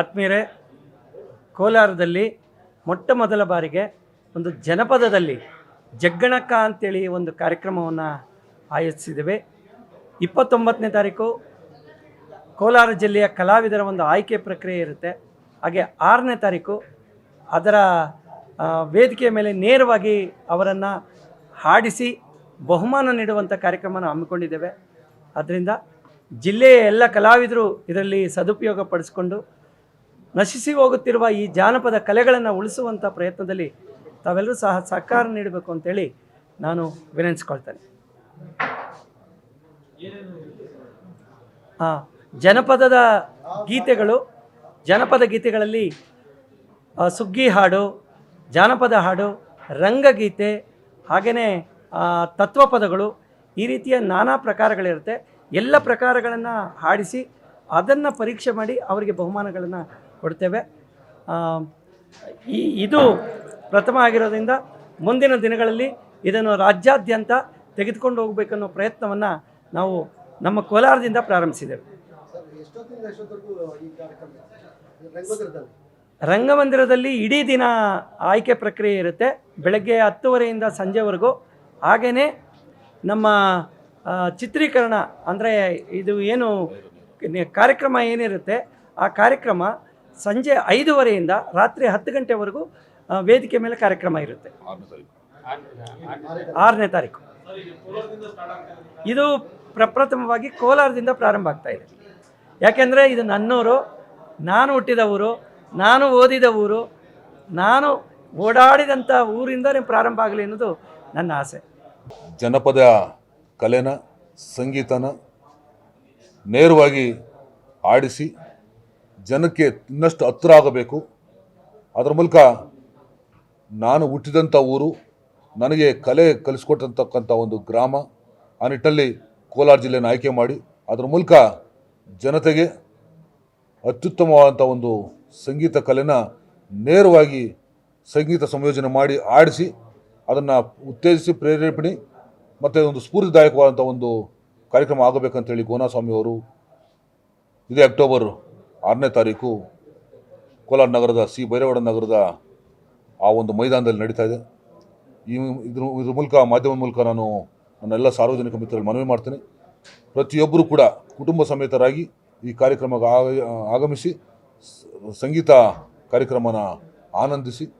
ಆತ್ಮೀಯರೇ, ಕೋಲಾರದಲ್ಲಿ ಮೊಟ್ಟ ಮೊದಲ ಬಾರಿಗೆ ಒಂದು ಜನಪದದಲ್ಲಿ ಜಗ್ಗಣಕ್ಕ ಅಂತೇಳಿ ಒಂದು ಕಾರ್ಯಕ್ರಮವನ್ನು ಆಯೋಜಿಸಿದ್ದೇವೆ. ಇಪ್ಪತ್ತೊಂಬತ್ತನೇ ತಾರೀಕು ಕೋಲಾರ ಜಿಲ್ಲೆಯ ಕಲಾವಿದರ ಒಂದು ಆಯ್ಕೆ ಪ್ರಕ್ರಿಯೆ ಇರುತ್ತೆ. ಹಾಗೆ ಆರನೇ ತಾರೀಕು ಅದರ ವೇದಿಕೆಯ ಮೇಲೆ ನೇರವಾಗಿ ಅವರನ್ನು ಹಾಡಿಸಿ ಬಹುಮಾನ ನೀಡುವಂಥ ಕಾರ್ಯಕ್ರಮನ ಹಮ್ಮಿಕೊಂಡಿದ್ದೇವೆ. ಆದ್ದರಿಂದ ಜಿಲ್ಲೆಯ ಎಲ್ಲ ಕಲಾವಿದರು ಇದರಲ್ಲಿ ಸದುಪಯೋಗ ಪಡಿಸ್ಕೊಂಡು ನಶಿಸಿ ಹೋಗುತ್ತಿರುವ ಈ ಜಾನಪದ ಕಲೆಗಳನ್ನು ಉಳಿಸುವಂಥ ಪ್ರಯತ್ನದಲ್ಲಿ ತಾವೆಲ್ಲರೂ ಸಹ ಸಹಕಾರ ನೀಡಬೇಕು ಅಂತೇಳಿ ನಾನು ವಿನಂತಿಸ್ಕೊಳ್ತೇನೆ. ಜನಪದದ ಗೀತೆಗಳು, ಜನಪದ ಗೀತೆಗಳಲ್ಲಿ ಸುಗ್ಗಿ ಹಾಡು, ಜಾನಪದ ಹಾಡು, ರಂಗಗೀತೆ ಹಾಗೆಯೇ ತತ್ವಪದಗಳು ಈ ರೀತಿಯ ನಾನಾ ಪ್ರಕಾರಗಳಿರುತ್ತೆ. ಎಲ್ಲ ಪ್ರಕಾರಗಳನ್ನು ಹಾಡಿಸಿ ಅದನ್ನು ಪರೀಕ್ಷೆ ಮಾಡಿ ಅವರಿಗೆ ಬಹುಮಾನಗಳನ್ನು ಕೊಡ್ತೇವೆ. ಈ, ಇದು ಪ್ರಥಮ ಆಗಿರೋದ್ರಿಂದ ಮುಂದಿನ ದಿನಗಳಲ್ಲಿ ಇದನ್ನು ರಾಜ್ಯಾದ್ಯಂತ ತೆಗೆದುಕೊಂಡು ಹೋಗಬೇಕನ್ನೋ ಪ್ರಯತ್ನವನ್ನು ನಾವು ನಮ್ಮ ಕೋಲಾರದಿಂದ ಪ್ರಾರಂಭಿಸಿದ್ದೇವೆ. ರಂಗಮಂದಿರದಲ್ಲಿ ಇಡೀ ದಿನ ಆಯ್ಕೆ ಪ್ರಕ್ರಿಯೆ ಇರುತ್ತೆ. ಬೆಳಗ್ಗೆ ಹತ್ತುವರೆಯಿಂದ ಸಂಜೆವರೆಗೂ. ಹಾಗೆಯೇ ನಮ್ಮ ಚಿತ್ರೀಕರಣ ಅಂದರೆ ಇದು ಏನು ಕಾರ್ಯಕ್ರಮ ಏನಿರುತ್ತೆ, ಆ ಕಾರ್ಯಕ್ರಮ ಸಂಜೆ ಐದೂವರೆಯಿಂದ ರಾತ್ರಿ ಹತ್ತು ಗಂಟೆವರೆಗೂ ವೇದಿಕೆ ಮೇಲೆ ಕಾರ್ಯಕ್ರಮ ಇರುತ್ತೆ. ಆರನೇ ತಾರೀಕು. ಇದು ಪ್ರಪ್ರಥಮವಾಗಿ ಕೋಲಾರದಿಂದ ಪ್ರಾರಂಭ ಆಗ್ತಾ ಇದೆ. ಯಾಕೆಂದರೆ ಇದು ನನ್ನೂರು ನಾನು ಹುಟ್ಟಿದ ಊರು ನಾನು ಓದಿದ ಊರು ನಾನು ಓಡಾಡಿದಂಥ ಊರಿಂದಲೇ ಪ್ರಾರಂಭ ಆಗಲಿ ಅನ್ನೋದು ನನ್ನ ಆಸೆ. ಜನಪದ ಕಲೆನ ಸಂಗೀತನ ನೇರವಾಗಿ ಆಡಿಸಿ ಜನಕ್ಕೆ ಇನ್ನಷ್ಟು ಹತ್ತಿರ ಆಗಬೇಕು ಅದರ ಮೂಲಕ ನಾನು ಹುಟ್ಟಿದಂಥ ಊರು, ನನಗೆ ಕಲೆ ಕಲಿಸ್ಕೊಟ್ಟಂತಕ್ಕಂಥ ಒಂದು ಗ್ರಾಮ, ಆ ನಿಟ್ಟಲ್ಲಿ ಕೋಲಾರ ಜಿಲ್ಲೆಯನ್ನು ಆಯ್ಕೆ ಮಾಡಿ, ಅದರ ಮೂಲಕ ಜನತೆಗೆ ಅತ್ಯುತ್ತಮವಾದಂಥ ಒಂದು ಸಂಗೀತ ಕಲೆನ ನೇರವಾಗಿ ಸಂಗೀತ ಸಂಯೋಜನೆ ಮಾಡಿ ಆಡಿಸಿ, ಅದನ್ನು ಉತ್ತೇಜಿಸಿ, ಪ್ರೇರೇಪಣೆ ಮತ್ತು ಒಂದು ಸ್ಫೂರ್ತಿದಾಯಕವಾದಂಥ ಒಂದು ಕಾರ್ಯಕ್ರಮ ಆಗಬೇಕಂತೇಳಿ ಗೋನಾಸ್ವಾಮಿ ಅವರು, ಇದೇ ಅಕ್ಟೋಬರ್ ಆರನೇ ತಾರೀಕು ಕೋಲಾರ ನಗರದ, ಸಿ. ಭೈರವಾಡ ನಗರದ ಆ ಒಂದು ಮೈದಾನದಲ್ಲಿ ನಡೀತಾ ಇದೆ. ಈ ಇದ್ರ ಇದ್ರ ಮೂಲಕ, ಮಾಧ್ಯಮದ ಮೂಲಕ ನಾನು ನನ್ನೆಲ್ಲ ಸಾರ್ವಜನಿಕ ಮಿತ್ರರಲ್ಲಿ ಮನವಿ ಮಾಡ್ತೇನೆ. ಪ್ರತಿಯೊಬ್ಬರೂ ಕೂಡ ಕುಟುಂಬ ಸಮೇತರಾಗಿ ಈ ಕಾರ್ಯಕ್ರಮಕ್ಕೆ ಆಗ- ಆಗಮಿಸಿ ಸಂಗೀತ ಕಾರ್ಯಕ್ರಮನ ಆನಂದಿಸಿ,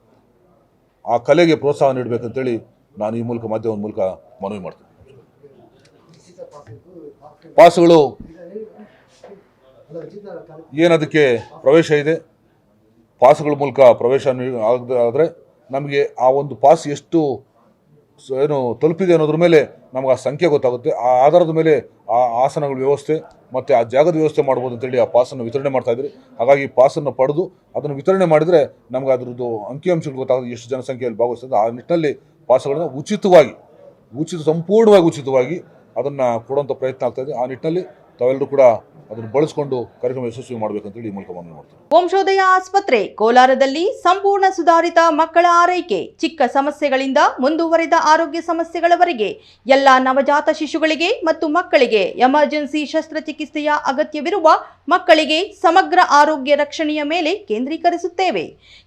ಆ ಕಲೆಗೆ ಪ್ರೋತ್ಸಾಹ ನೀಡಬೇಕಂತೇಳಿ ನಾನು ಈ ಮೂಲಕ, ಮಾಧ್ಯಮದ ಮೂಲಕ ಮನವಿ ಮಾಡ್ತೇನೆ. ಪಾಸ್ಗಳು ಏನದಕ್ಕೆ ಪ್ರವೇಶ ಇದೆ? ಪಾಸ್ಗಳ ಮೂಲಕ ಪ್ರವೇಶ ಆದರೆ ನಮಗೆ ಆ ಒಂದು ಪಾಸ್ ಎಷ್ಟು ಏನು ತಲುಪಿದೆ ಅನ್ನೋದ್ರ ಮೇಲೆ ನಮ್ಗೆ ಆ ಸಂಖ್ಯೆ ಗೊತ್ತಾಗುತ್ತೆ. ಆ ಆಧಾರದ ಮೇಲೆ ಆ ಆಸನಗಳ ವ್ಯವಸ್ಥೆ ಮತ್ತು ಆ ಜಾಗದ ವ್ಯವಸ್ಥೆ ಮಾಡ್ಬೋದು ಅಂತೇಳಿ ಆ ಪಾಸನ್ನು ವಿತರಣೆ ಮಾಡ್ತಾ ಇದ್ರಿ. ಹಾಗಾಗಿ ಪಾಸನ್ನು ಪಡೆದು ಅದನ್ನು ವಿತರಣೆ ಮಾಡಿದರೆ ನಮ್ಗೆ ಅದರದ್ದು ಅಂಕಿಅಂಶಗಳು ಗೊತ್ತಾಗುತ್ತೆ, ಎಷ್ಟು ಜನಸಂಖ್ಯೆಯಲ್ಲಿ ಭಾಗವಹಿಸ್ತದೆ ಆ ನಿಟ್ಟಿನಲ್ಲಿ ಪಾಸ್ಗಳನ್ನು ಉಚಿತವಾಗಿ, ಉಚಿತ, ಸಂಪೂರ್ಣವಾಗಿ ಉಚಿತವಾಗಿ ಅದನ್ನು ಕೊಡುವಂಥ ಪ್ರಯತ್ನ ಆಗ್ತಾಯಿದೆ ಆ ನಿಟ್ಟಿನಲ್ಲಿ ತಾವೆಲ್ಲರೂ ಕೂಡ ಅದನ್ನು ಬಳಸಿಕೊಂಡು ಕಾರ್ಯಕ್ರಮ ಯಶಸ್ವಿ ಮಾಡಬೇಕಂತೇಳಿ ಈ ಮೂಲಕ ಮನವಿ ಮಾಡ್ತೀವಿ ವಂಶೋದಯ ಆಸ್ಪತ್ರೆ, ಕೋಲಾರದಲ್ಲಿ ಸಂಪೂರ್ಣ ಸುಧಾರಿತ ಮಕ್ಕಳ ಆರೈಕೆ, ಚಿಕ್ಕ ಸಮಸ್ಯೆಗಳಿಂದ ಮುಂದುವರೆದ ಆರೋಗ್ಯ ಸಮಸ್ಯೆಗಳವರೆಗೆ ಎಲ್ಲ ನವಜಾತ ಶಿಶುಗಳಿಗೆ ಮತ್ತು ಮಕ್ಕಳಿಗೆ ಎಮರ್ಜೆನ್ಸಿ ಶಸ್ತ್ರಚಿಕಿತ್ಸೆಯ ಅಗತ್ಯವಿರುವ ಮಕ್ಕಳಿಗೆ ಸಮಗ್ರ ಆರೋಗ್ಯ ರಕ್ಷಣೆಯ ಮೇಲೆ ಕೇಂದ್ರೀಕರಿಸುತ್ತೇವೆ.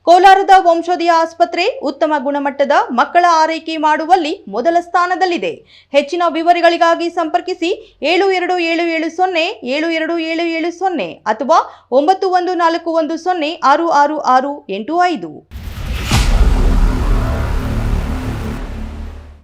ಕೋಲಾರದ ವಂಶೋದಯ ಆಸ್ಪತ್ರೆ ಉತ್ತಮ ಗುಣಮಟ್ಟದ ಮಕ್ಕಳ ಆರೈಕೆ ಮಾಡುವಲ್ಲಿ ಮೊದಲ ಸ್ಥಾನದಲ್ಲಿದೆ. ಹೆಚ್ಚಿನ ವಿವರಗಳಿಗಾಗಿ ಸಂಪರ್ಕಿಸಿ ಏಳು ಎರಡು ಏಳು ಏಳು ಸೊನ್ನೆ ಏಳು ಎರಡು ಏಳು ಏಳು ಸೊನ್ನೆ ಅಥವಾ ಒಂಬತ್ತು ಒಂದು ನಾಲ್ಕು ಒಂದು ಸೊನ್ನೆ ಆರು ಆರು ಆರು ಎಂಟು ಐದು.